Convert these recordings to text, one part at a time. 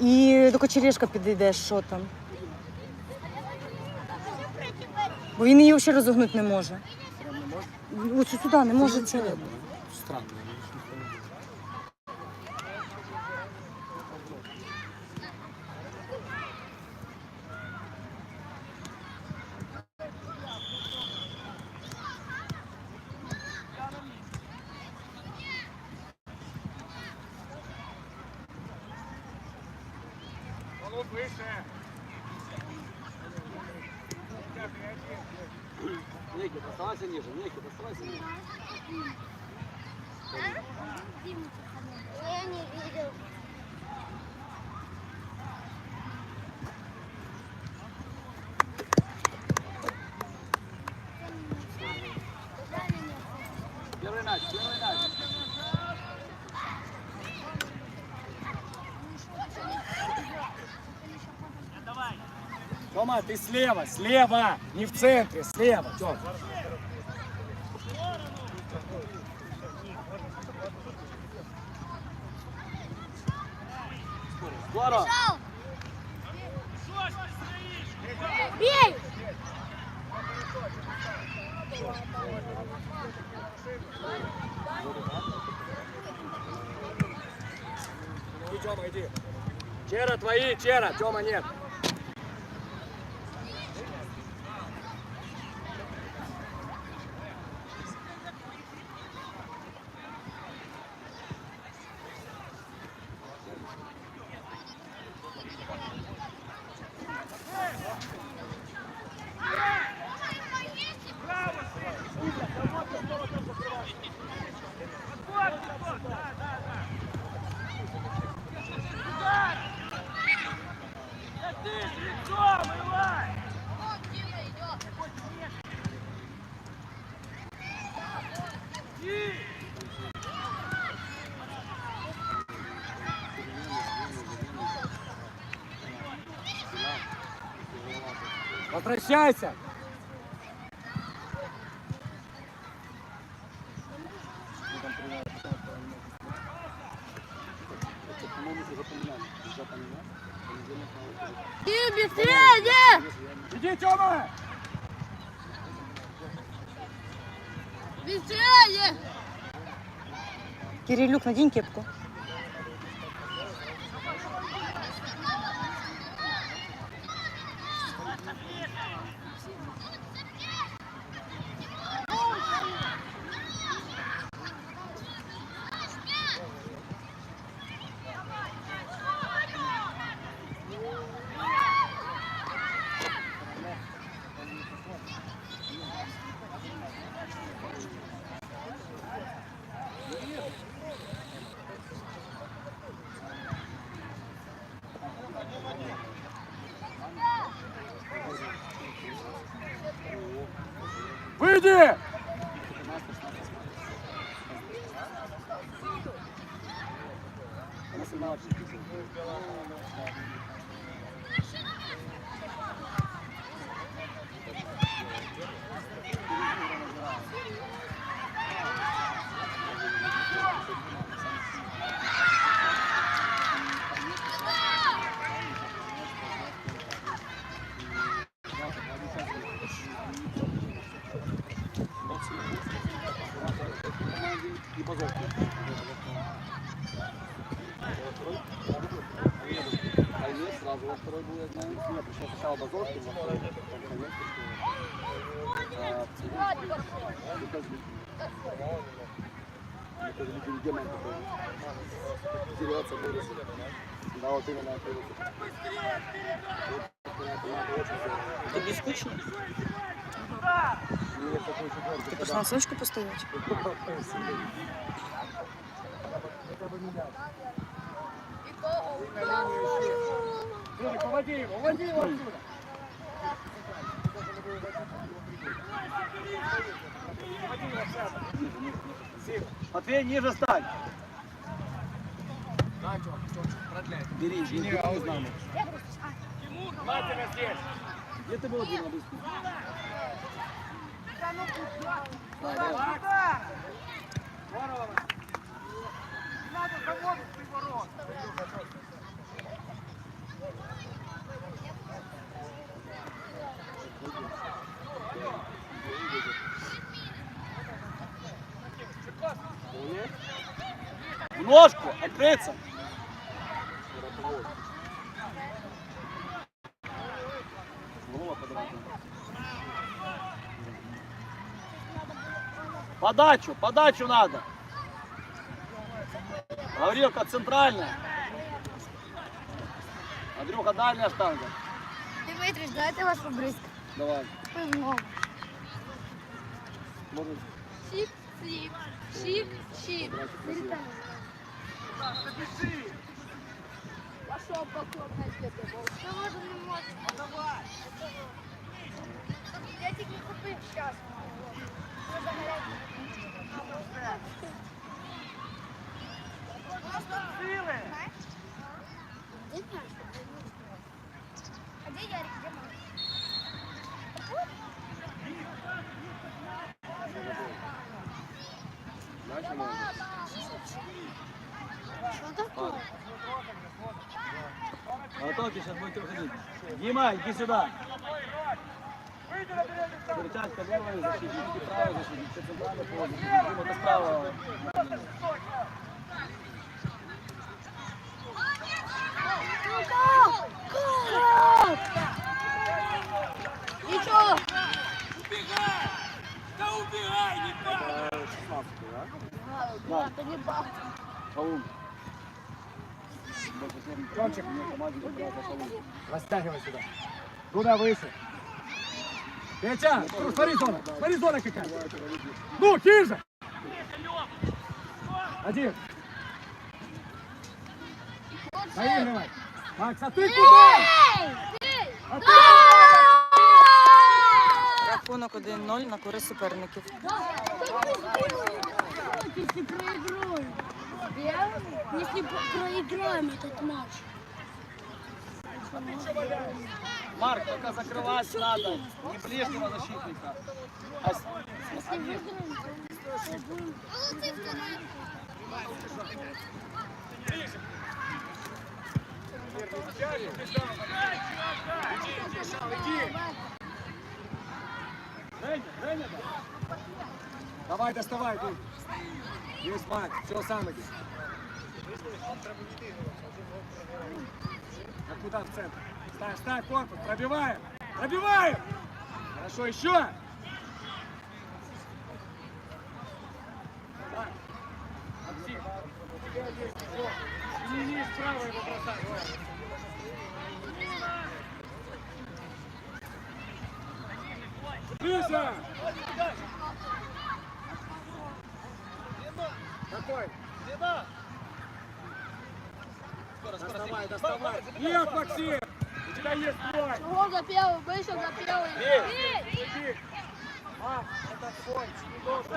І до Кочерєшка підійдеш, що там. Бо він її взагалі розогнути не може. Ось сюди не може це. Странно. Тома, ты слева, слева, не в центре, слева. Тём. Здорово. Бей! Иди, Тёма, иди. Чера твои, Чера, Тёма нет. Возвращайся. Ты быстрее! Иди, Тёма! Быстрее! Кирилюк, надінь кепку. કરજે Дерется, борется. Да, вот именно это. Тобі скучно? Ти пішла на сонечку постояти? Слушай, поводи его, уводи его отсюда. Уводи его в центр. Сима, Матвей, ниже стань. Бери, бери, не знаю. Внимательно здесь. Где ты был, Дима, быстро? Да, да. Здорово. Надо ножку, открыться. Подачу, подачу надо. Гаврилка центральная. Андрюха дальняя штанга. Дмитрич, дайте ваш побризк. Давай. Пивно. Можно Шик, шик, шик, шик. Пошел покормить тебе. Что можно не может? Давай. Я тебе не купил сейчас. А где Ярик? Где мама? дальше можно. Что такое? Готовьте, сейчас будете выходить. Дима, иди сюда. Перчатка левая защитник, и правая защитник. Все центральный пол. Дима, ты справа. Ничего. Это 16, да? Это не баб. Шалун. Тончик. Команде играет Шалун. Растягивай сюда. Туда выше. Петя, ну, смотри зона. Смотри зона какая. Ну, Кижа. Один. Наигрывай. Макс, а ты куда? А ты Рахунок 1-0 на користь суперників. Если проиграем. Если проиграем этот матч. Марк, только закрывать надо. Не ближнего защитника. А Если выиграем, то будем... Давай, доставай тут. Есть Макс, все сам иди. А куда в центр? Ставь, ставь корпус, пробиваем. Пробиваем. Хорошо, еще. Так. Не имеешь права его бросать. Ближе! Какой? Доставай, доставай. Нет, Максим! У тебя есть твой. Гол за первый, вышел за первый. Иди. А, это твой. Не должен.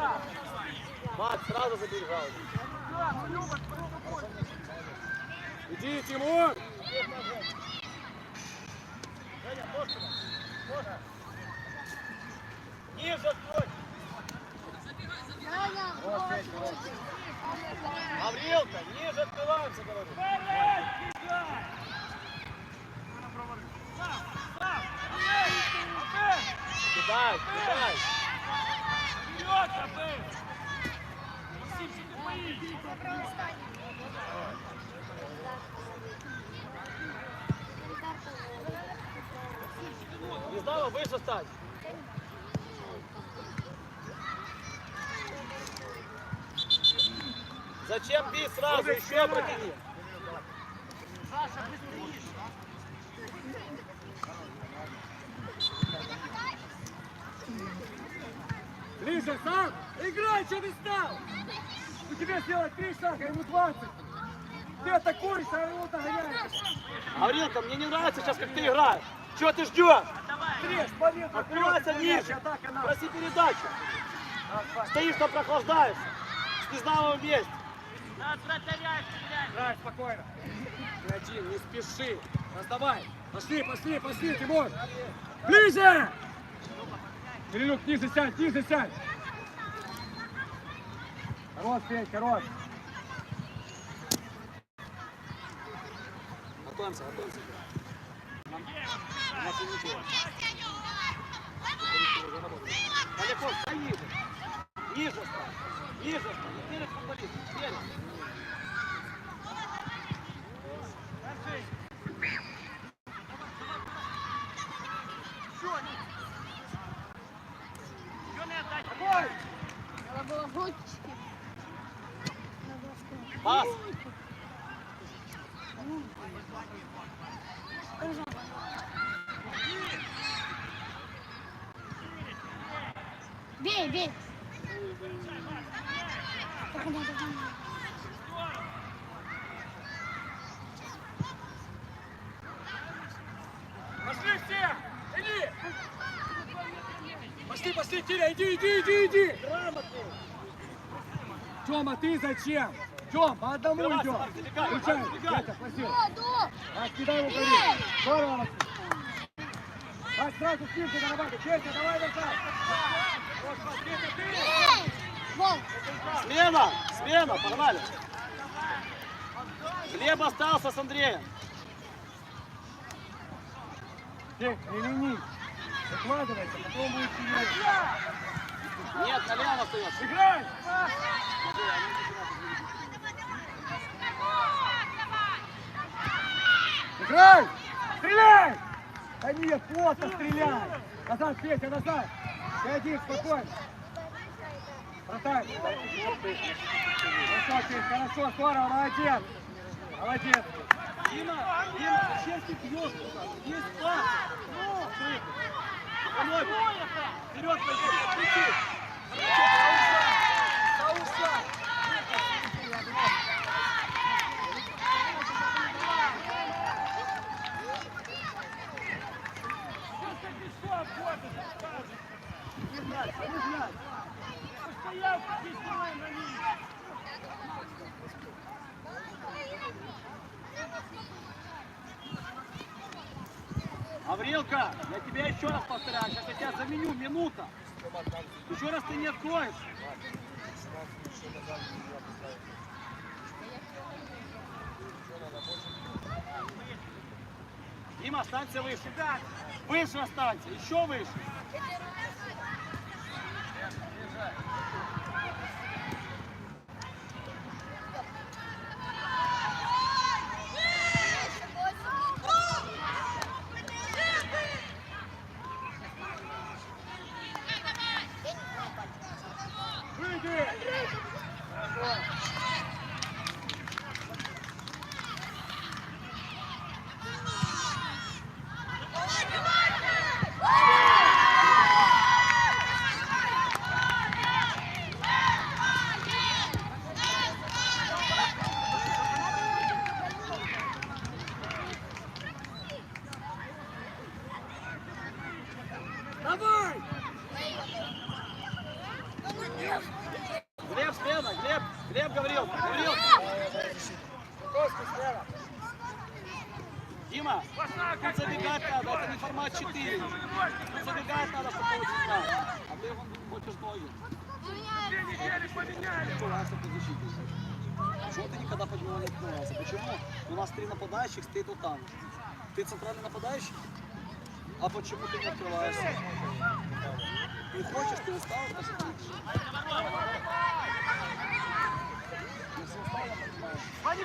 Макс, сразу забежал. Иди, Тимур! Ниже стой. Вот, Петя, вот. Гаврилка, ниже открываемся, говорю. Кидай, кидай. Не знала, выше стать. Зачем бить сразу? Еще протяни. Ближе, сам! Играй, что ты стал? У тебя сделать три шага, ему 20. Ты атакуешь, а его догоняешь. Гаврилка, мне не нравится сейчас, как ты играешь. Чего ты ждешь? Трешь, момент, Открывайся ниже. Проси передачу. Стоишь там, прохлаждаешься. С незнаемым месте. Играй спокойно. Ты один, не спеши. Раздавай. Пошли, пошли, пошли, Тимур. Ближе! Кирилюк, ниже сядь, ниже сядь. Хорош, Петь, хорош. Готовимся, готовимся. Стой ниже. Стой. Ниже стой. Смотри, смотри. Пошли, Киря, иди, иди, иди, иди! Тёма, ты зачем? Тём, по одному идем. Включай. Петя, спасибо. Воду. Макс, кидай его вперед. Здорово, Макс. Макс, сразу скиньте зарабатывай. Петя, давай назад. Смена. Смена. Погнали. Глеб остался с Андреем. Петь, не лени. Выкладывайся, потом будет сидеть. Нет, Колян остается. Играй! Играй! Стреляй! Да нет, плотно стреляй! Назад, Петя, назад! Один, спокойно! Вратарь! Хорошо, Петь, хорошо, здорово, молодец! Молодец! Дима, Дима, зачем ты бьешь туда? Есть пас. Ну, Экономь. Вперед пойди. Кричи. Аврилка, я тебя еще раз повторяю, сейчас я тебя заменю, минута. Еще раз ты не откроешь. Дима, останься выше. Выше останься, еще выше. Выйди! Давай! Глеб, смена, Глеб, Глеб говорил, говорил. Коски слева! Дима, тут забегать надо, это не формат 4. Тут забегать надо, чтобы получить мяч. А ты вон хочешь ноги. Открывайся по защите. Чего ты никогда под него не открывался? Почему? У нас три нападающих стоит вот там. Ты центральный нападающий? А почему ты не открываешься? Не хочешь, ты устал, видишь. Если устал, я понимаю. А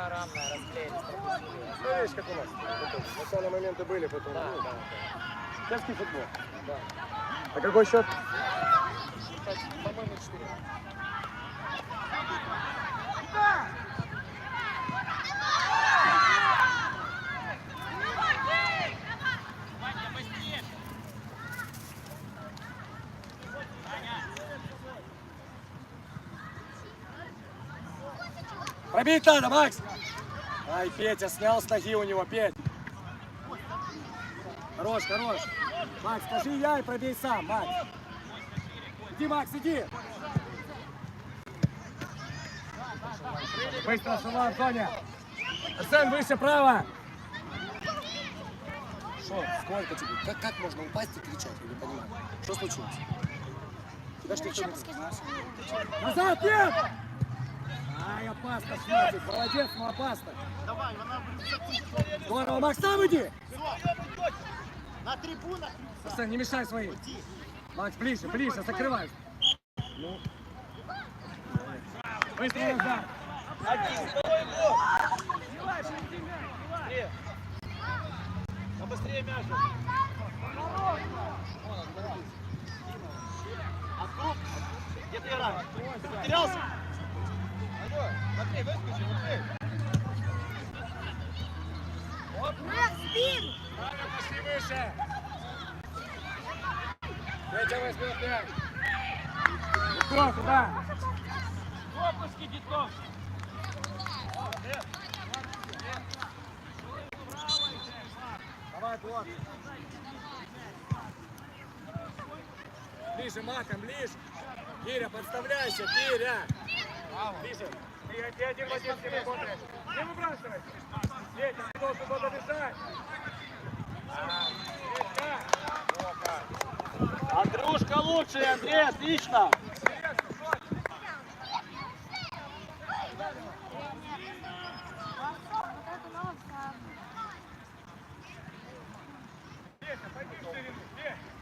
Ну, видишь, как у нас. Начальные моменты были, потом... Да, ну, да. Детский футбол. А какой счет? По-моему, 4. Пробить надо, Макс! Ай, Петя, снял с ноги у него, Петь. Хорош, хорош. Макс, скажи я и пробей сам, Макс. Иди, Макс, иди. Быстро, Шуман, Соня. Арсен, выше, право. Что, сколько тебе? Как, как можно упасть и кричать? Я не понимаю. Что случилось? Тебя что? Назад, нет! Ай, опасно, смотрит. Молодец, но опасно. Здорово, Макс, сам иди. На трибунах. Арсен, не мешай своим. Макс, ближе, ближе, закрывай. Ну. Быстро назад. Побыстрее мяч. Открут. Где ты? Ты потерялся? Матвей, выскочи, Матвей. Макс, спин! Ладно, пошли выше. Третья восьмая пять. Дитков, туда. Опуски, Дедков. Давай, блок. Ближе, матом, ближе. Киря, подставляйся, Киря. Ближе. Ты, один в один с ним работаешь. Не выбрасывай. Петя, ты должен добежать. Петя. Андрюшка лучший, Андрей, отлично.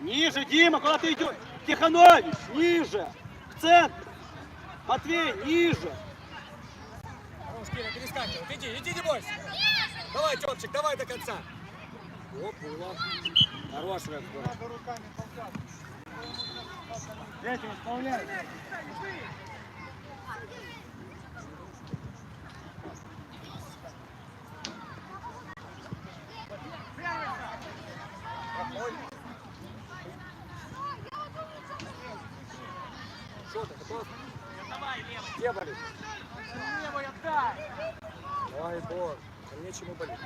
Ниже, Дима, куда ты идешь? Тиханович, ниже. В центр. Матвей, ниже. Хорош, Киря, перескакивай. Иди, иди, не бойся. Давай, Тёмчик, давай до конца. Оп, было. Хорош, Ред. Петя, исполняй. Где болит? Левый отдай! Давай, Бор, там нечему болеть.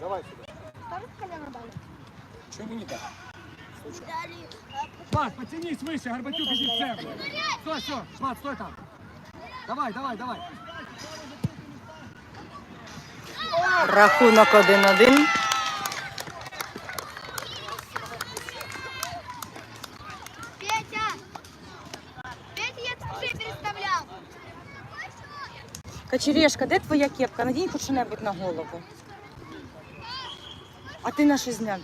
Давай сюда. Тоже колено болит? Чему не так? Дали. Шмат, потянись выше, Горбатюк иди в центр. Стой, стой, Шмат, стой там. Давай, давай, давай. Рахунок 1-1. Качерешка, де твоя кепка? Надінь хоч що-небудь на голову. А ти на що зняв?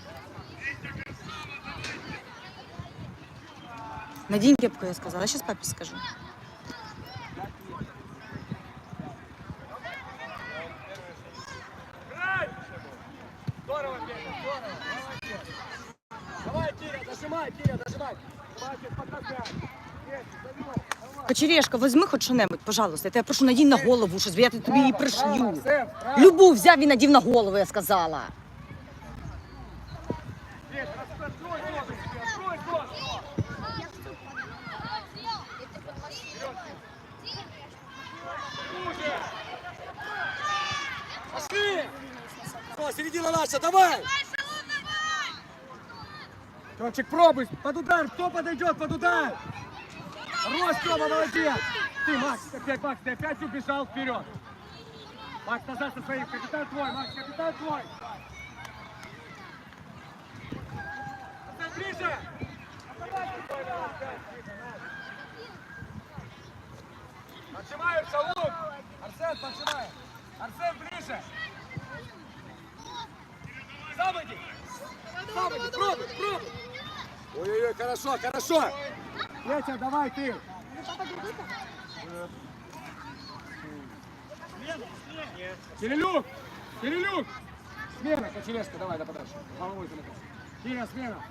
Надінь кепку, я сказала. Я зараз папі скажу. Здорово. Давай, Киря, дожимай, Киря, дожимай. Давай. Візьми хоч що-небудь, пожалуйста. Я тебе прошу надінь на голову, щось, я тобі її Право, пришью. право, Сэм, право. Любу взяв і надів на голову, я сказала. Петя, открой ногу себе, открой ногу. Я в суп Это под машину. Уже. Пошли! О, середина наша, давай! Тёмчик, пробуй, под удар, кто подойдет под удар? Рос, Тёма, молодец! Ты, Макс, опять, Макс, ты опять убежал вперед! Макс, назад со своим, капитан твой, Макс, капитан твой! Арсен, ближе! Отжимаем шалун! Арсен, поджимай! Арсен, ближе! Сам иди! Сам иди, пробуй, пробуй! Ой-ой-ой, хорошо, хорошо! Петя, давай ты! Кирилюк! Кирилюк! Смена, Кочелешка, давай, да подальше. Головой залетай. Киря, смена.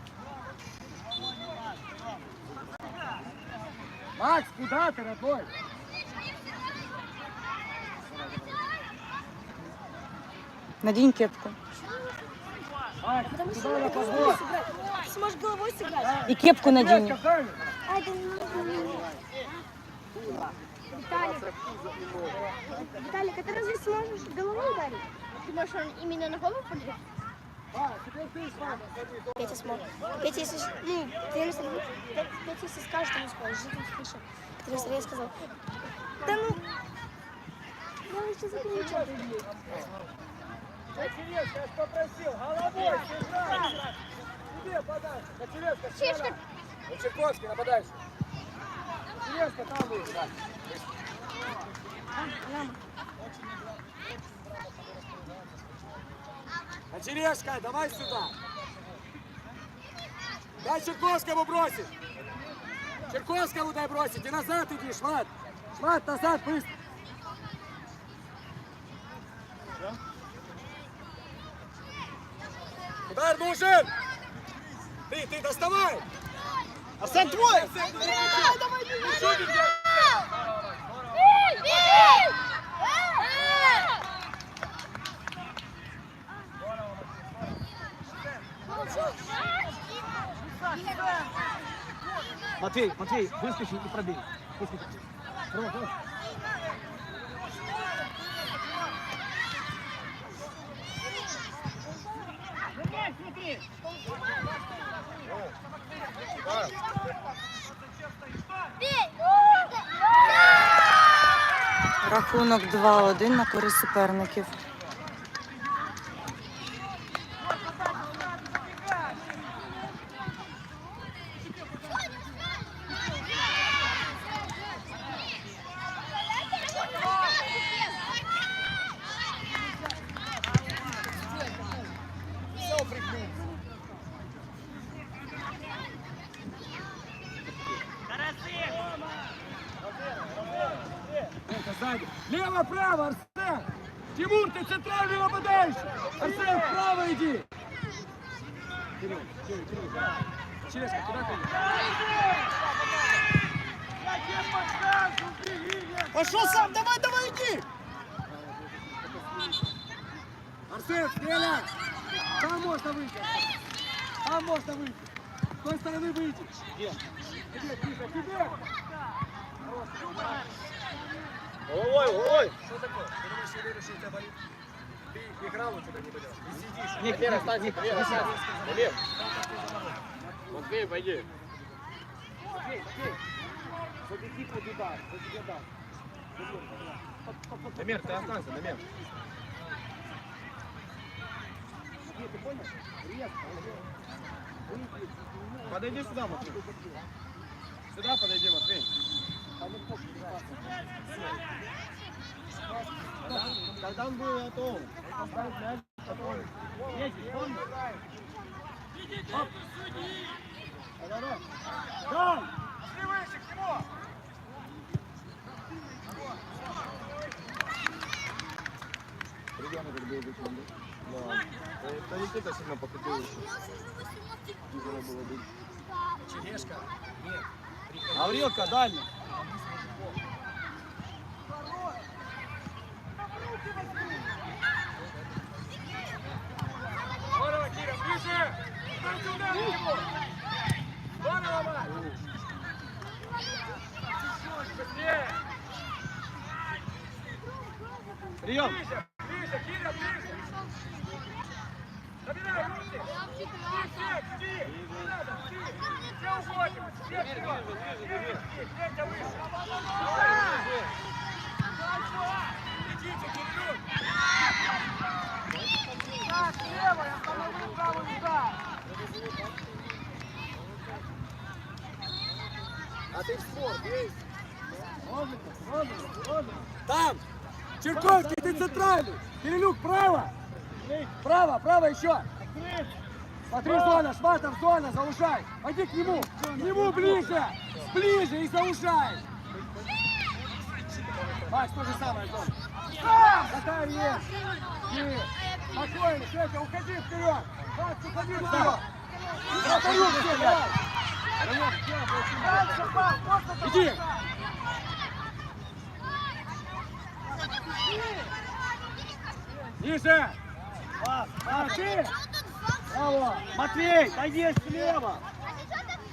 Макс, куда ты, родной? Надінь кепку. Макс, туда на подбор. Сможешь головой сыграть? І кепку надінь. Кочелешка, правильно? А, это не нужно. Виталик. Виталик, а ты разве сможешь головой ударить? Ты можешь он именно на голову теперь Петя смог. Петя, если... Ну, тренер Сергей... Петя, если скажет, то не сможет. Жить он слышал. Тренер Сергей сказал... Да ну... Я лучше закричу. Кочеревский, я ж попросил, головой сыграй! Тебе подальше, Кочеревский, Чешка. Ну, Черковский, нападайся. Кочеревский, там будет. Кочеревская, давай сюда. Дай Черковскому бросить. Черковскому дай бросить. И назад иди, Шмат. Шмат, назад, быстро. Удар нужен! Ты, ты доставай! Арсен, твой! Матвей, Матвей, выскочи и пробей. Выскочи. Давай, давай. Рахунок 2-1 на користь суперників. Это сзади. Лево, право, Арсен! Тимур, ты центральный нападающий! Арсен, вправо иди! Кирилл, Кирилл, Кирилл, да. Черешка, куда ты идешь? Пошел сам, давай, давай, иди! Арсен, стреляй! Там можно выйти. Там можно выйти. С той стороны выйти. Где? Тебе, тихо, тебе! Ой, ой! Что такое? Ты думаешь, я верю, что у тебя болит? Ты играл у тебя не болел? И сидишь. Ник, Ник, Ник, Ник, Ник. Матвей, пойди. Окей, окей. Забеги под удар, тебе дам. Дамир, ты останься, Дамир. Ты понял? Резко. Подойди сюда, Матвей. Сюда подойди, Матвей. Когда он был готов, поставить мяч, потом. Едешь, помнишь? Оп. Дай! Ты выше к нему! Ребенок как бы да? Это Никита сильно покатил. Тяжело было быть. Черешка. Нет. Гаврилка, дальний. Здорово, Кира, ближе! Ставьте удар на него! Здорово, Мать! Быстрее! Прием. Ближе, ближе, Кира, ближе! Забирай руки! Иди, Свет, иди! Не надо, иди! Все уходим! Свет, вперед! Свет, иди, Петя выше! Идите, Кирилл! Так, левая, останови правый удар! А ты в спорт есть? Там! Черковский, ты центральный! Кирилюк, право! Право, право еще! Смотри, зона, Шматов, зона, заушай! Пойди к нему! К нему ближе! Ближе и заушай! Макс, то же самое, зона. Есть! Есть! Спокойно, Петя, уходи вперед! Макс, уходи вперед! Отдаю все, давай! Иди! Ниже! Пас, А, ты! Браво! Матвей, есть слева.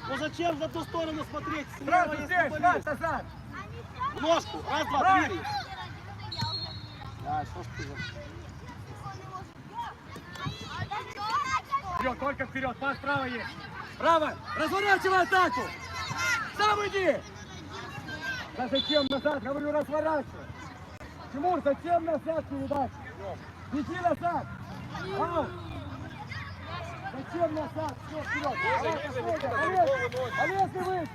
Ну зачем за ту сторону смотреть? Слева есть здесь, назад! Ножку, раз, два, двери. Да, что ж ты. Бьет только вперед. Пас справа есть. Право. Разворачивай атаку. Сам иди. Да зачем назад? Говорю, разворачивай. Тимур, зачем назад передачу? Беги назад. Зачем назад? Все, вперед. Ты выше.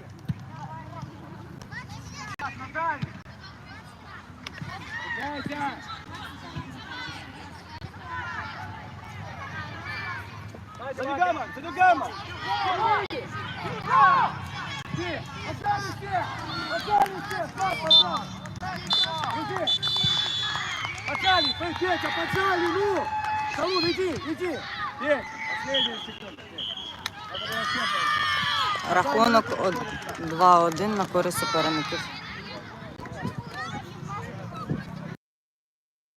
Забегай, Макс, забегай, Макс. Иди. Отдали все. Отдали все. Стоп, потом. Иди. Отдали. Петя, поджали, ну. Салун, иди, иди. Петь, последняя секунда. Рахунок од- 2-1 на користь суперників.